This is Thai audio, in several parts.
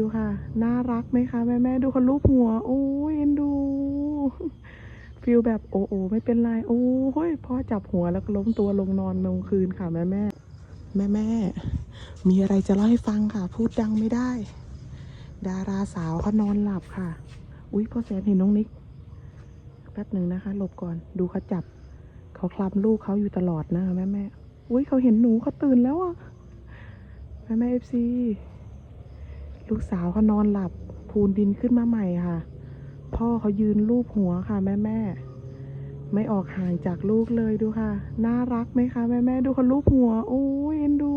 ดูค่ะ น่ารักไหมคะแม่แม่ดูเขาลูบหัว โอ้ยเอ็นดู ฟิลแบบโอ้โอไม่เป็นไร โอ้ยพ่อจับหัวแล้วก็ล้มตัวลงนอนลงคืนค่ะแม่แม่ แม่แม่ มีอะไรจะเล่าให้ฟังค่ะ พูดดังไม่ได้ ดาราสาวเขานอนหลับค่ะ อุ้ยพ่อแสนเห็นน้องนิก แป๊บหนึ่งนะคะ หลบก่อน ดูเขาจับ เขาคลำลูกเขาอยู่ตลอดนะคะแม่แม่ อุ้ยเขาเห็นหนูเขาตื่นแล้วอะ แม่แม่เอฟซี ลูกสาวเขานอนหลับพูนดินขึ้นมาใหม่ค่ะ พ่อเขายืนลูบหัวค่ะแม่แม่ไม่ออกห่างจากลูกเลยดูค่ะ น่ารักไหมคะแม่แม่ดูเขาลูบหัว โอ้ยเอ็นดู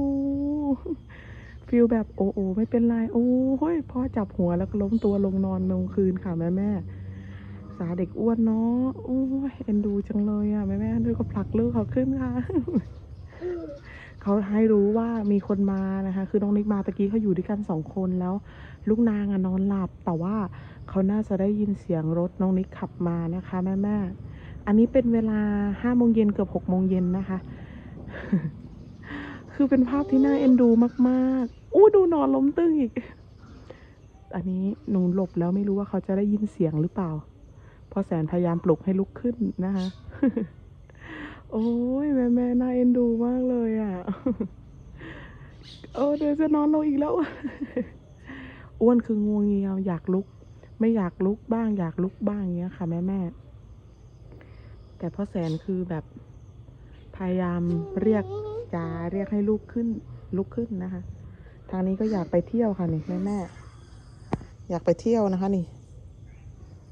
ฟิลแบบโอ้โอไม่เป็นไร โอ้ยพ่อจับหัวแล้วก็ล้มตัวลงนอนลงคืนค่ะแม่แม่สาเด็กอ้วนเนาะ โอ้ยเอ็นดูจังเลยอะแม่แม่ดูก็ผลักลูกเขาขึ้นค่ะ เขาให้รู้ว่ามีคนมานะคะ คือน้องนิกมาตะกี้เขาอยู่ด้วยกันสองคนแล้ว ลูกนางอะนอนหลับ แต่ว่าเขาน่าจะได้ยินเสียงรถน้องนิกขับมานะคะแม่แม่อันนี้เป็นเวลาห้าโมงเย็นเกือบหกโมงเย็นนะคะ คือเป็นภาพที่น่าเอ็นดูมากๆอู้ดูนอนล้มตึงอีก อันนี้หนูหลบแล้วไม่รู้ว่าเขาจะได้ยินเสียงหรือเปล่าพอแสนพยายามปลุกให้ลุกขึ้นนะคะ โอ้ยแม่แม่น่าเอ็นดูมากเลยอะ โอ้เดี๋ยวจะนอนลงอีกแล้ว อ้วนคืองัวเงียวอยากลุก ไม่อยากลุกบ้าง อยากลุกบ้างอย่างเงี้ยค่ะแม่แม่แต่พ่อแสนคือแบบพยายามเรียกจาเรียกให้ลุกขึ้น ลุกขึ้นนะคะ ทางนี้ก็อยากไปเที่ยวค่ะนี่แม่แม่อยากไปเที่ยวนะคะ นี่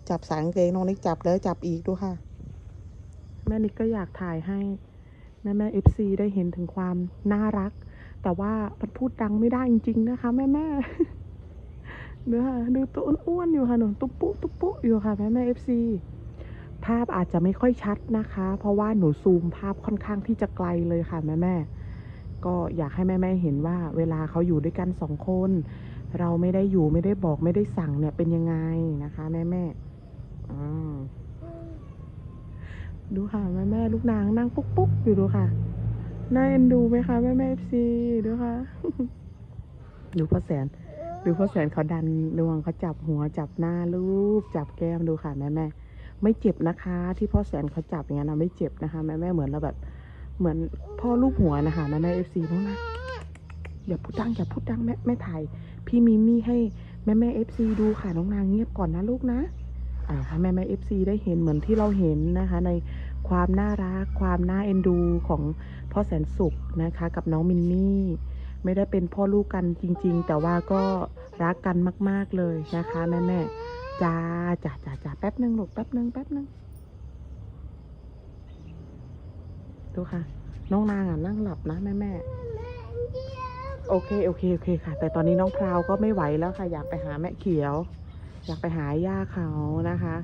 จับสางเกงน้องนิกจับแล้วจับอีกดูค่ะ แม่นิกก็อยากถ่ายให้ แม่แม่เอฟซีได้เห็นถึงความน่ารัก แต่ว่ามันพูดดังไม่ได้จริง ๆ นะคะ แม่แม่เนื้อดูตัวอ้วนๆอยู่ค่ะหนูตุ๊ปุ๊ตุ๊ปุ๊อยู่ค่ะ แม่แม่เอฟซีภาพอาจจะไม่ค่อยชัดนะคะ เพราะว่าหนูซูมภาพค่อนข้างที่จะไกลเลยค่ะ แม่แม่ก็อยากให้แม่แม่เห็นว่า เวลาเขาอยู่ด้วยกันสองคน เราไม่ได้อยู่ไม่ได้บอกไม่ได้สั่งเนี่ยเป็นยังไงนะคะ แม่แม่อืม ดูค่ะแม่แม่ลูกนางนั่งปุ๊กปุ๊กอยู่ดูค่ะน่าเอ็นดูไหมคะแม่แม่เอฟซีดูค่ะ ดูพ่อแสน ดูพ่อแสนเขาดันดวงเขาจับหัวจับหน้าลูบจับแก้มดูค่ะแม่แม่ไม่เจ็บนะคะ ที่พ่อแสนเขาจับอย่างนั้นนะไม่เจ็บนะคะแม่แม่เหมือนเราแบบ เหมือนพ่อลูกหัวนะคะแม่แม่เอฟซีน้องนะอย่าพูดดังอย่าพูดดังแม่แม่ถ่ายพี่มิมี่ให้แม่แม่เอฟซีดูค่ะน้องนางเงียบก่อนนะลูกนะ อ่าให้แม่แม่เอฟซีได้เห็นเหมือนที่เราเห็นนะคะ ในความน่ารัก ความน่าเอ็นดูของพ่อแสนสุขนะคะ กับน้องมินนี่ ไม่ได้เป็นพ่อลูกกันจริง ๆ แต่ว่าก็รักกันมาก ๆเลยนะคะ แม่แม่จ้าจ้าจ้าจ้าแป๊บหนึ่งลูกแป๊บหนึ่งแป๊บหนึ่งดูค่ะ น้องนางอะนั่งหลับนะแม่แม่โอเคโอเคโอเคค่ะ แต่ตอนนี้น้องพราวก็ไม่ไหวแล้วค่ะอยากไปหาแม่เขียว อยากไปหาย่าเขานะคะ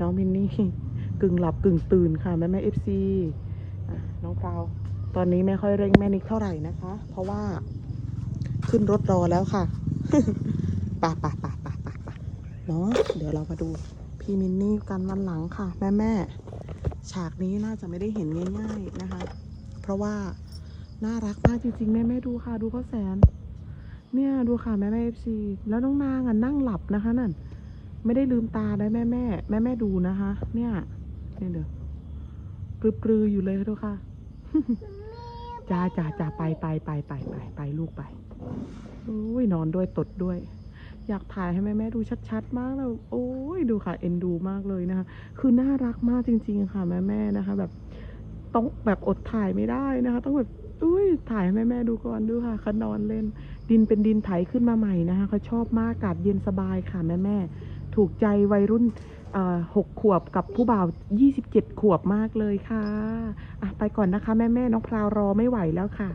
น้องมินนี่กึ่งหลับกึ่งตื่นค่ะแม่แม่เอฟซีน้องพราวตอนนี้ไม่ค่อยเร่งแม่นิกเท่าไหร่นะคะ เพราะว่าขึ้นรถรอแล้วค่ะป่าป่าป่าป่าป่าป่าเนาะเดี๋ยวเรามาดูพี่มินนี่กันวันหลังค่ะ แม่แม่ฉากนี้น่าจะไม่ได้เห็นง่าย ๆนะคะ เพราะว่าน่ารักมากจริงๆ แม่แม่ดูค่ะ ดูพ่อแสน เนี่ยดูค่ะแม่แม่เอฟซีแล้วน้องนางอะนั่งหลับนะคะนั่นไม่ได้ลืมตาได้แม่แม่แม่แม่ดูนะคะ เนี่ยเนี่ยเดี๋ยวปลือปลืออยู่เลยทุกค่ะจ้าจ้าจ้าไปไปไปไปไปไปลูกไปอุ้ยนอนด้วยตดด้วย อยากถ่ายให้แม่แม่ดูชัด ๆ มากเลยโอ้ยดูค่ะ เอ็นดูมากเลยนะคะคือน่ารักมากจริง ๆ ค่ะแม่แม่นะคะ แบบต้องแบบอดถ่ายไม่ได้นะคะ ต้องแบบอุ้ย ถ่ายให้แม่แม่ดูก่อนดูค่ะเขานอนเล่น ดินเป็นดินไถขึ้นมาใหม่นะคะเขาชอบมากอากาศเย็นสบายค่ะแม่แม่ๆถูกใจวัยรุ่นหกขวบกับผู้บ่าวยี่สิบเจ็ดขวบมากเลยค่ะอะไปก่อนนะคะ แม่แม่น้องพราวรอไม่ไหวแล้วค่ะ